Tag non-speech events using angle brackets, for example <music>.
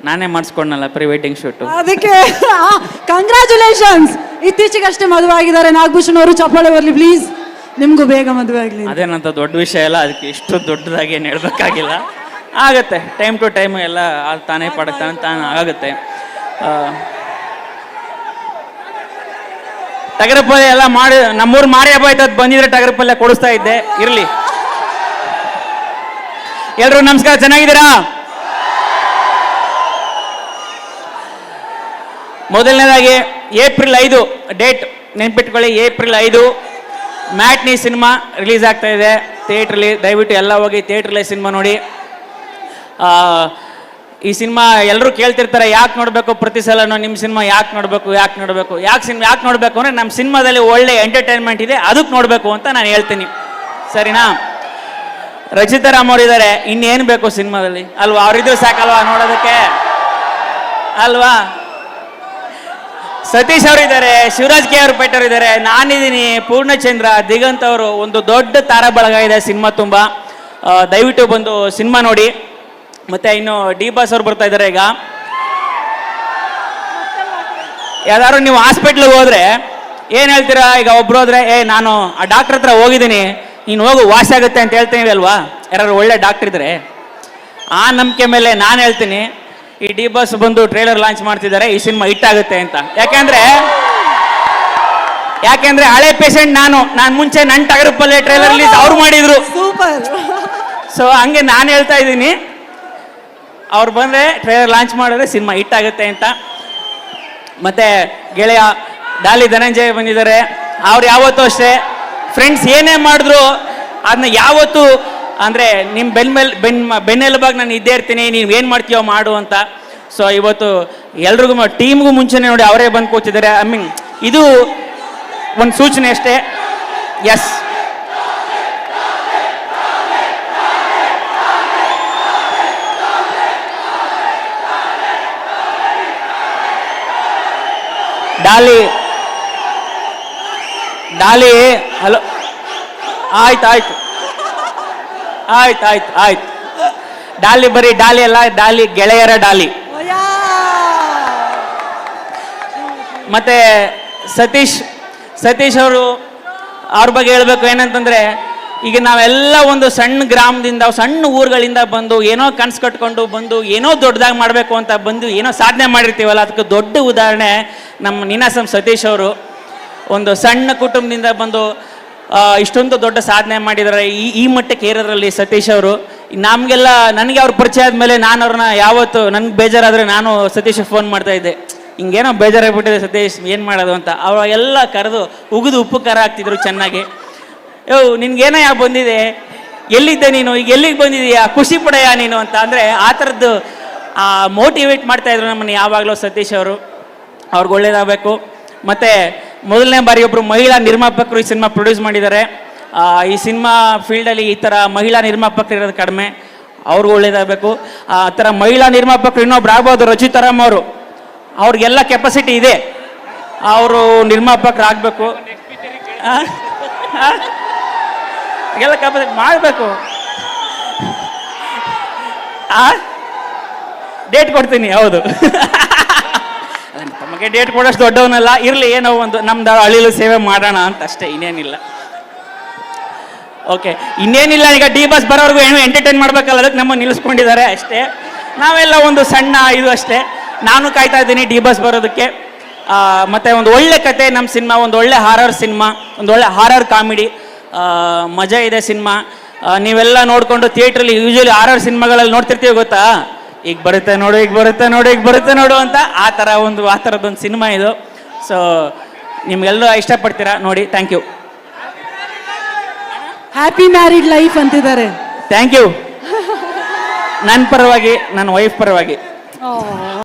ನಾನೇ ಮಾಡಿಸ್ಕೊಂಡಲ್ಲ pre wedding shoot ಅದಕ್ಕೆ ಕಂಗ್ರ್ಯಾಚುಲೇಷನ್ಸ್ ಇತ್ತೀಚೆಗಷ್ಟೇ ಮದುವೆ ಆಗಿದ್ದಾರೆ ನಾಗಭೂಷಣ್ ಅವರು ಚಪ್ಪಾಳೆ ಬರಲಿ ಪ್ಲೀಸ್ ನಿಮಗೂ ಬೇಗ ಮದುವೆ ಆಗಲಿ ಅದೇನಂತ ದೊಡ್ಡ ವಿಷಯ ಅಲ್ಲ ಅದಕ್ಕೆ ಇಷ್ಟು ದೊಡ್ಡದಾಗಿ ಏನು ಹೇಳಬೇಕಾಗಿಲ್ಲ. ಆಗುತ್ತೆ ಟೈಮ್ ಟು ಟೈಮ್ ಎಲ್ಲ ಅದು ತಾನೇ ಪಡುತ್ತಾನೆ ತಾನೇ ಆಗುತ್ತೆ. ಆ, ಟಗರಪಲ್ಯ ಎಲ್ಲ ಮಾಡಿ ನಮ್ಮೂರು ಮಾರಿ ಹಬ್ಬ ಆಯ್ತು ಅದು ಬಂದಿದ್ರೆ ಟಗರಪಲ್ಯ ಕೊಡಿಸ್ತಾ ಇದ್ದೆ ಇರಲಿ. ಎಲ್ರು ನಮಸ್ಕಾರ ಚೆನ್ನಾಗಿದ್ದೀರಾ? ಮೊದಲನೇದಾಗಿ ಏಪ್ರಿಲ್ ಐದು, ಡೇಟ್ ನೆನ್ಪಿಟ್ಕೊಳ್ಳಿ, ಏಪ್ರಿಲ್ ಐದು, ಮ್ಯಾಟ್ನಿ ಸಿನಿಮಾ ರಿಲೀಸ್ ಆಗ್ತಾ ಇದೆ. ಥಿಯೇಟ್ರಲ್ಲಿ ದಯವಿಟ್ಟು ಎಲ್ಲ ಹೋಗಿ ಥಿಯೇಟ್ರಲ್ಲಿ ಸಿನಿಮಾ ನೋಡಿ. ಈ ಸಿನಿಮಾ ಎಲ್ಲರೂ ಕೇಳ್ತಿರ್ತಾರೆ, ಯಾಕೆ ನೋಡಬೇಕು ಪ್ರತಿ ಸಲನೂ ನಿಮ್ಮ ಸಿನಿಮಾ ಯಾಕೆ ನೋಡಬೇಕು ಯಾಕೆ ನೋಡಬೇಕು, ಯಾಕೆ ಸಿನಿಮಾ ಯಾಕೆ ನೋಡಬೇಕು ಅಂದರೆ ನಮ್ಮ ಸಿನಿಮಾದಲ್ಲಿ ಒಳ್ಳೆ ಎಂಟರ್ಟೈನ್ಮೆಂಟ್ ಇದೆ ಅದಕ್ಕೆ ನೋಡಬೇಕು ಅಂತ ನಾನು ಹೇಳ್ತೀನಿ. ಸರಿನಾ? ರಚಿತಾ ಅವ್ರು ಇದ್ದಾರೆ ಇನ್ನೇನು ಬೇಕು ಸಿನಿಮಾದಲ್ಲಿ? ಅಲ್ವಾ? ಅವರಿದ್ರು ಸಾಕಲ್ವಾ ನೋಡೋದಕ್ಕೆ? ಅಲ್ವಾ? ಸತೀಶ್ ಅವರು ಇದ್ದಾರೆ, ಶಿವರಾಜ್ ಕೆ ಅವರು ಪೇಟರ್ ಇದ್ದಾರೆ, ನಾನಿದ್ದೀನಿ ಪೂರ್ಣಚಂದ್ರ, ದಿಗಂತ್ ಅವರು ಒಂದು ದೊಡ್ಡ ತಾರ ಬಳಗ ಇದೆ ಸಿನಿಮಾ ತುಂಬ. ದಯವಿಟ್ಟು ಬಂದು ಸಿನಿಮಾ ನೋಡಿ. ಮತ್ತೆ ಇನ್ನು ಡಿ ಬಾಸ್ ಅವ್ರು ಬರ್ತಾ ಇದ್ದಾರೆ ಈಗ. ಯಾವ್ದಾದ್ರು ನೀವು ಹಾಸ್ಪಿಟ್ಲಿಗೆ ಹೋದ್ರೆ, ಏನು ಹೇಳ್ತೀರಾ? ಈಗ ಒಬ್ರು ಹೋದ್ರೆ, ಏ, ನಾನು ಆ ಡಾಕ್ಟರ್ ಹತ್ರ ಹೋಗಿದ್ದೀನಿ, ನೀನು ಹೋಗು, ವಾಸಿ ಆಗುತ್ತೆ ಅಂತ ಹೇಳ್ತೀನಿ ಅಲ್ವಾ ಯಾರು ಒಳ್ಳೆ ಡಾಕ್ಟರ್ ಇದ್ರೆ, ಆ ನಂಬಿಕೆ ಮೇಲೆ ನಾನು ಹೇಳ್ತೀನಿ. ಈ ಡಿ ಬಸ್ ಬಂದು ಟ್ರೇಲರ್ ಲಾಂಚ್ ಮಾಡ್ತಿದ್ದಾರೆ ಈ ಸಿನಿಮಾ ಹಿಟ್ ಆಗುತ್ತೆ ಅಂತ. ಯಾಕೆಂದ್ರೆ ಯಾಕೆಂದ್ರೆ ಹಳೆ ಪೇಷಂಟ್ ನಾನು. ನಾನು ಮುಂಚೆ ನನ್ನ ಟಗರಪಲ್ಲೆ ಟ್ರೇಲರ್ ರಿಲೀಸ್ ಅವ್ರು ಮಾಡಿದ್ರು. ಸೂಪರ್. ಸೊ ಹಂಗೆ ನಾನು ಹೇಳ್ತಾ ಇದ್ದೀನಿ. ಅವ್ರು ಬಂದರೆ ಟ್ರೇಲರ್ ಲಾಂಚ್ ಮಾಡಿದ್ರೆ ಸಿನಿಮಾ ಹಿಟ್ ಆಗುತ್ತೆ ಅಂತ. ಮತ್ತೆ ಗೆಳೆಯ ಡಾಲಿ ಧನಂಜಯ ಬಂದಿದ್ದಾರೆ. ಅವ್ರು ಯಾವತ್ತೂ ಅಷ್ಟೇ. ಫ್ರೆಂಡ್ಸ್ ಏನೇ ಮಾಡಿದ್ರು ಅದನ್ನ ಯಾವತ್ತೂ ಅಂದರೆ ನಿಮ್ಮ ಬೆನ್ ಮೇಲೆ, ಬೆನ್ ಬೆನ್ನೆಲುಬಾಗಿ ನಾನು ಇದ್ದೇ ಇರ್ತೀನಿ, ನೀವು ಏನು ಮಾಡ್ತೀಯೋ ಮಾಡು ಅಂತ. ಸೊ ಇವತ್ತು ಎಲ್ರಿಗೂ ಟೀಮ್ಗೂ ಮುಂಚೆನೇ ನೋಡಿ ಅವರೇ ಬಂದು ಕೂತಿದ್ದಾರೆ. ಐ ಮೀನ್ ಇದು ಒಂದು ಸೂಚನೆ ಅಷ್ಟೇ. ಎಸ್ ಡಾಲಿ. ಡಾಲಿ, ಹಲೋ. ಆಯ್ತು ಆಯ್ತು. ಆಯ್ತು ಆಯ್ತು ಆಯ್ತು. ಡಾಲಿ ಬರೀ ಡಾಲಿ ಅಲ್ಲ ಡಾಲಿ ಗೆಳೆಯರ ಡಾಲಿ. ಮತ್ತೆ ಸತೀಶ್ ಸತೀಶ್ ಅವರು ಅವ್ರ ಬಗ್ಗೆ ಹೇಳ್ಬೇಕು ಏನಂತಂದ್ರೆ ಈಗ ನಾವೆಲ್ಲ ಒಂದು ಸಣ್ಣ ಗ್ರಾಮದಿಂದ ಸಣ್ಣ ಊರುಗಳಿಂದ ಬಂದು ಏನೋ ಕನಸು ಕಟ್ಕೊಂಡು ಬಂದು ಏನೋ ದೊಡ್ಡದಾಗಿ ಮಾಡಬೇಕು ಅಂತ ಬಂದು ಏನೋ ಸಾಧನೆ ಮಾಡಿರ್ತೀವಲ್ಲ ಅದಕ್ಕೆ ದೊಡ್ಡ ಉದಾಹರಣೆ ನಮ್ಮ ನೀನಾಸಂ ಸತೀಶ್ ಅವರು. ಒಂದು ಸಣ್ಣ ಕುಟುಂಬದಿಂದ ಬಂದು ಇಷ್ಟೊಂದು ದೊಡ್ಡ ಸಾಧನೆ ಮಾಡಿದ್ದಾರೆ. ಈ ಈ ಮಟ್ಟಕ್ಕೆ ಏರೋದ್ರಲ್ಲಿ ಸತೀಶ್ ಅವರು. ನಮಗೆಲ್ಲ, ನನಗೆ ಅವ್ರ ಪರಿಚಯ ಆದಮೇಲೆ ನಾನು ಅವ್ರನ್ನ ಯಾವತ್ತು, ನನಗೆ ಬೇಜಾರಾದರೆ ನಾನು ಸತೀಶ್ ಫೋನ್ ಮಾಡ್ತಾ ಇದ್ದೆ. ಹಿಂಗೇನೋ ಬೇಜಾರಾಗ್ಬಿಟ್ಟಿದೆ ಸತೀಶ್, ಏನು ಮಾಡೋದು ಅಂತ. ಅವರೆಲ್ಲ ಕರೆದು ಉಗಿದು ಉಪ್ಪು ಖಾರ ಹಾಕ್ತಿದ್ರು ಚೆನ್ನಾಗಿ. ಯೋ, ನಿನ್ಗೇನೋ ಯಾವ ಬಂದಿದೆ? ಎಲ್ಲಿದ್ದೆ ನೀನು? ಈಗ ಎಲ್ಲಿಗೆ ಬಂದಿದೀಯಾ? ಖುಷಿ ಪಡೆಯ ನೀನು ಅಂತ ಅಂದರೆ ಆ ಥರದ್ದು ಮೋಟಿವೇಟ್ ಮಾಡ್ತಾ ಇದ್ರು ನಮ್ಮನ್ನು ಯಾವಾಗಲೂ ಸತೀಶ್ ಅವರು. ಅವ್ರಿಗೆ ಒಳ್ಳೇದಾಗಬೇಕು. ಮತ್ತು ಮೊದಲನೇ ಬಾರಿ ಒಬ್ಬರು ಮಹಿಳಾ ನಿರ್ಮಾಪಕರು ಈ ಸಿನಿಮಾ ಪ್ರೊಡ್ಯೂಸ್ ಮಾಡಿದ್ದಾರೆ. ಈ ಸಿನಿಮಾ ಫೀಲ್ಡಲ್ಲಿ ಈ ಥರ ಮಹಿಳಾ ನಿರ್ಮಾಪಕರು ಇರೋದು ಕಡಿಮೆ. ಅವ್ರಿಗೂ ಒಳ್ಳೇದಾಗಬೇಕು. ಆ ಥರ ಮಹಿಳಾ ನಿರ್ಮಾಪಕರು ಇನ್ನೊಬ್ರು ಆಗ್ಬೋದು ರಚಿತಾರಾಮ್ ಅವರು. ಅವ್ರಿಗೆಲ್ಲ ಕೆಪಾಸಿಟಿ ಇದೆ. ಅವರು ನಿರ್ಮಾಪಕರು ಆಗಬೇಕು ಎಲ್ಲ ಕೆಪಾಸಿಟಿ ಮಾಡಬೇಕು. ಡೇಟ್ ಕೊಡ್ತೀನಿ, ಹೌದು. <laughs> ತಮಗೆ ಡೇಟ್ ಕೊಡೋಷ್ಟು ದೊಡ್ಡವನಲ್ಲ, ಇರಲಿ, ಏನೋ ಒಂದು, ನಮ್ದು ಅಳಿಲು ಸೇವೆ ಮಾಡೋಣ ಅಂತ ಅಷ್ಟೇ, ಇನ್ನೇನಿಲ್ಲ. ಓಕೆ ಇನ್ನೇನಿಲ್ಲ, ಈಗ ಡಿ ಬಸ್ ಬರೋರ್ಗು ಏನು ಎಂಟರ್ಟೈನ್ ಮಾಡ್ಬೇಕಲ್ಲ, ಅದಕ್ಕೆ ನಮ್ಮ ನಿಲ್ಲಿಸ್ಕೊಂಡಿದ್ದಾರೆ ಅಷ್ಟೇ. ನಾವೆಲ್ಲ ಒಂದು ಸಣ್ಣ ಇದು ಅಷ್ಟೇ. ನಾನು ಕಾಯ್ತಾ ಇದ್ದೀನಿ ಡಿ ಬಸ್ ಬರೋದಕ್ಕೆ. ಮತ್ತೆ ಒಂದು ಒಳ್ಳೆ ಕತೆ ನಮ್ಮ ಸಿನಿಮಾ, ಒಂದು ಒಳ್ಳೆ ಹಾರರ್ ಸಿನಿಮಾ, ಒಂದು ಒಳ್ಳೆ ಹಾರರ್ ಕಾಮಿಡಿ ಮಜಾ ಇದೆ ಸಿನಿಮಾ. ನೀವೆಲ್ಲ ನೋಡಿಕೊಂಡು ಥಿಯೇಟ್ರಲ್ಲಿ ಯೂಶಲಿ ಹಾರರ್ ಸಿನಿಮಾಗಳಲ್ಲಿ ನೋಡ್ತಿರ್ತೀವಿ, ಗೊತ್ತಾ? ಈಗ ಬರುತ್ತೆ ನೋಡು ಈಗ ಬರುತ್ತೆ ನೋಡು ಈಗ ಬರುತ್ತೆ ನೋಡು ಅಂತ ಆ ಥರ ಒಂದು ಆ ಥರದ್ದೊಂದು ಸಿನಿಮಾ ಇದು. ಸೊ ನಿಮ್ಗೆಲ್ಲರೂ ಇಷ್ಟಪಡ್ತೀರಾ? ನೋಡಿ thank you happy married life ಅಂತಿದ್ದಾರೆ. ಥ್ಯಾಂಕ್ ಯು ನನ್ನ ಪರವಾಗಿ ನನ್ನ ವೈಫ್ ಪರವಾಗಿ. ಓ